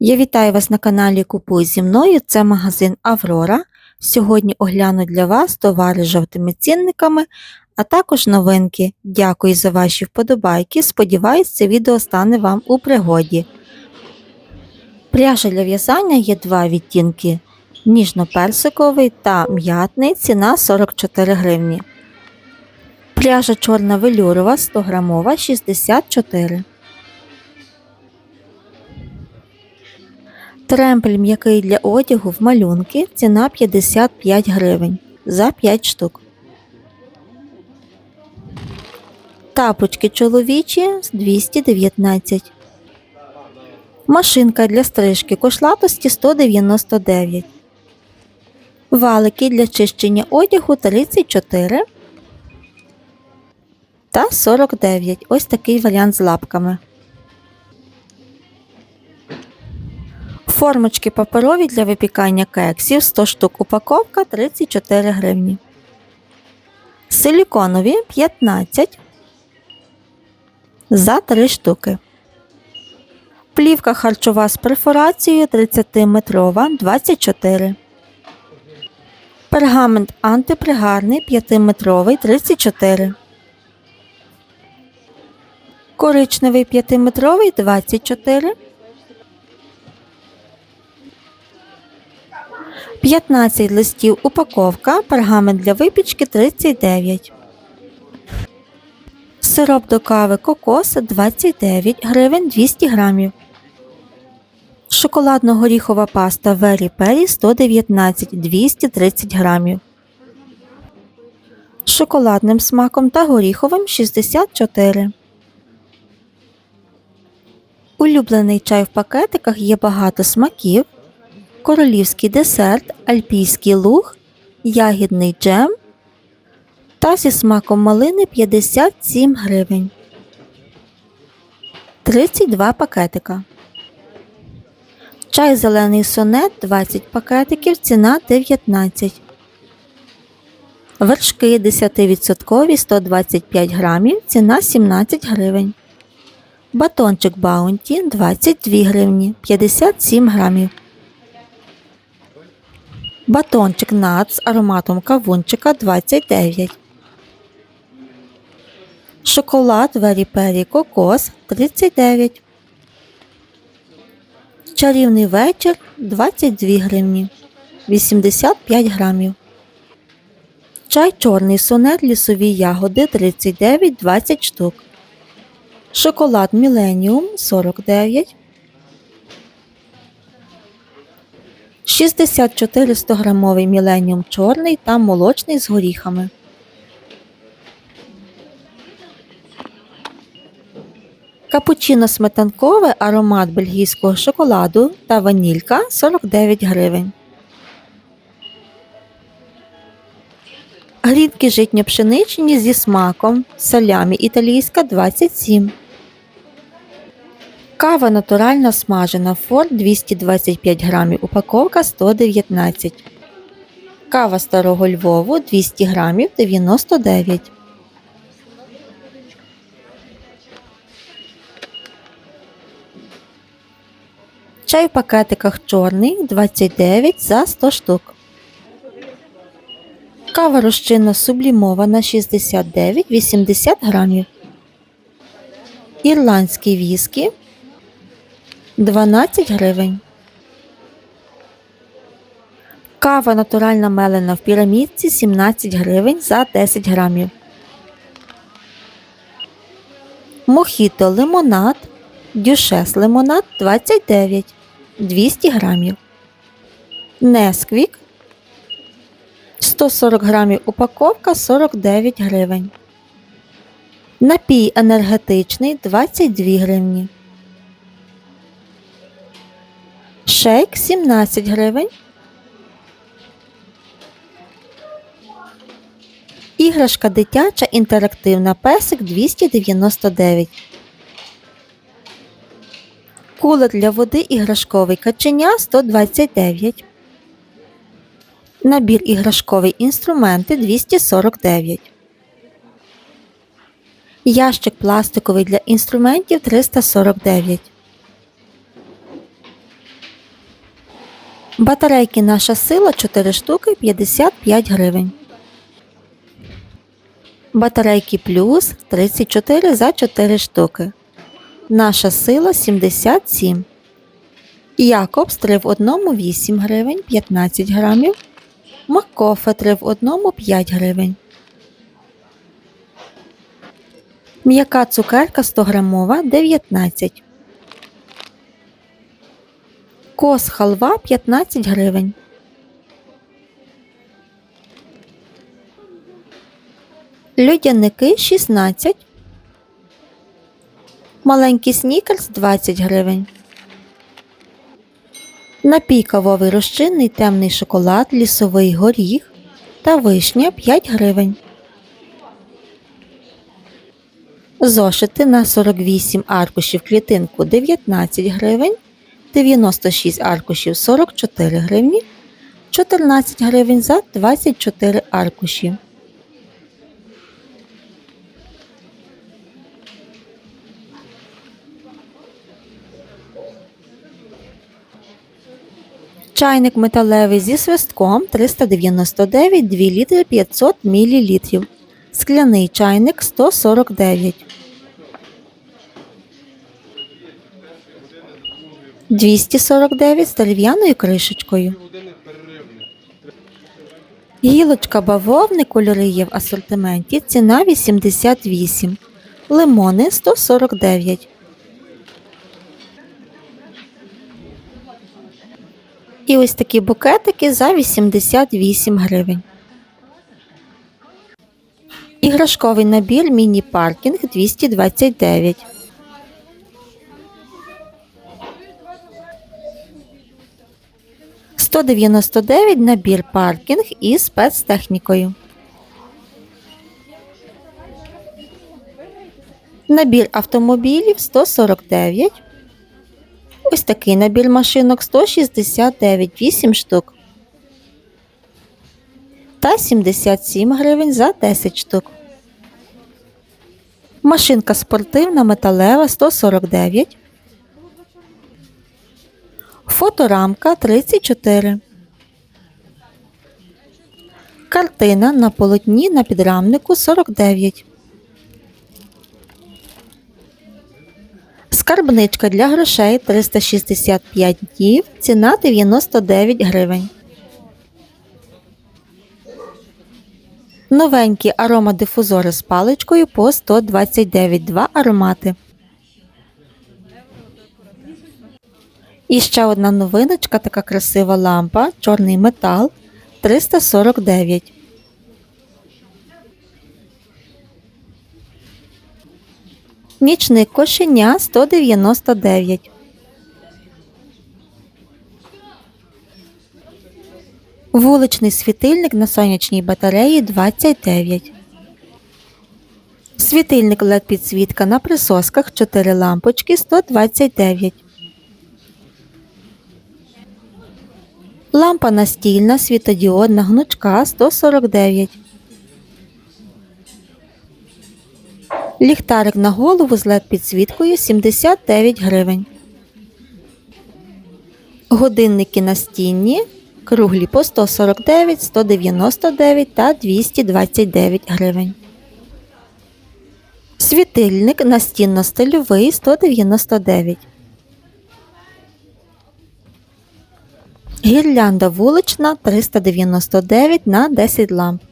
Я вітаю вас на каналі Купуй зі мною. Це магазин Аврора. Сьогодні огляну для вас товари з жовтими цінниками, а також новинки. Дякую за ваші вподобайки. Сподіваюсь, це відео стане вам у пригоді. Пряжа для в'язання є два відтінки: ніжно-персиковий та м'ятний, ціна 44 гривні. Пряжа чорна велюрова 100 грамова 64 Тремпель м'який для одягу в малюнки ціна 55 гривень за 5 штук. Тапочки чоловічі 219. Машинка для стрижки кошлатості 199. Валики для чищення одягу 34 та 49. Ось такий варіант з лапками. Формочки паперові для випікання кексів 100 штук упаковка 34 гривні. Силіконові 15 за 3 штуки. Плівка харчова з перфорацією 30-метрова 24. Пергамент антипригарний 5-метровий 34. Коричневий 5-метровий 24. 15 листів упаковка, пергамент для випічки 39. Сироп до кави кокос 29 гривень 200 грамів. Шоколадно-горіхова паста Вері Пері 119 230 грамів. Шоколадним смаком та горіховим 64. Улюблений чай в пакетиках є багато смаків королівський десерт, альпійський луг, ягідний джем та зі смаком малини 57 гривень. 32 пакетика. Чай зелений сонет 20 пакетиків, ціна 19. Вершки 10% 125 грамів, ціна 17 гривень. Батончик Баунті 22 гривні 57 грамів. Батончик нат з ароматом кавунчика 29. Шоколад Вері Пері Кокос 39. Чарівний вечір 22 гривні 85 грамів. Чай чорний сонет лісові ягоди 39 20 штук. Шоколад Міленіум 49. 64 100-грамовий міленіум чорний та молочний з горіхами. Капучино сметанкове аромат бельгійського шоколаду та ванілька 49 гривень. Грінки житньо-пшеничні зі смаком. Салямі італійська 27 Кава натуральна смажена Форд 225 грамів, упаковка 119. Кава старого Львову 200 грамів 99. Чай в пакетиках чорний 29 за 100 штук. Кава розчинна сублімована 69-80 грамів. Ірландський віскі 12 гривень. Кава натуральна мелена в пірамідці 17 гривень за 10 грамів. Мохіто лимонад. Дюшес лимонад 29 200 грамів. Несквік 140 грамів упаковка 49 гривень. Напій енергетичний 22 гривні. Шейк 17 гривень. Іграшка дитяча інтерактивна песик 299. Кулер для води іграшковий каченя 129. Набір іграшковий інструменти 249. Ящик пластиковий для інструментів 349. Батарейки наша сила 4 штуки 55 гривень. Батарейки плюс 34 за 4 штуки. Наша сила 77. Якобс 3 в одному 8 гривень 15 грамів. Макофе 3 в одному 5 гривень. М'яка цукерка 100 грамова 19. Кос халва 15 гривень. Льодяники 16. Маленький снікерс 20 гривень. Напій кавовий розчинний темний шоколад, лісовий горіх та вишня 5 гривень. Зошити на 48 аркушів клітинку 19 гривень, 96 аркушів 44 гривні, 14 гривень за 24 аркуші. Чайник металевий зі свистком 399 2 літри 500 мл. Скляний чайник 149. 249 з дерев'яною кришечкою. Гілочка бавовни кольори є в асортименті. Ціна 88. Лимони 149. І ось такі букетики за 88 гривень. Іграшковий набір міні-паркінг 229. Сто дев'яносто дев'ять набір паркінг із спецтехнікою. Набір автомобілів 149. Ось такий набір машинок 169 8 штук. Та 77 гривень за 10 штук. Машинка спортивна металева 149. Фоторамка 34. Картина на полотні на підрамнику 49. Скарбничка для грошей 365 днів. Ціна 99 гривень. Новенькі аромадифузори з паличкою по 129 2 аромати. І ще одна новиночка, така красива лампа, чорний метал 349. Нічник кошеня 199. Вуличний світильник на сонячній батареї 29. Світильник LED підсвітка на присосках 4 лампочки 129. Лампа настільна світодіодна гнучка 149. Ліхтарик на голову з LED підсвіткою 79 гривень. Годинники настінні круглі по 149, 199 та 229 гривень. Світильник настінно-стильовий 199. Гірлянда вулична 399 на 10 ламп.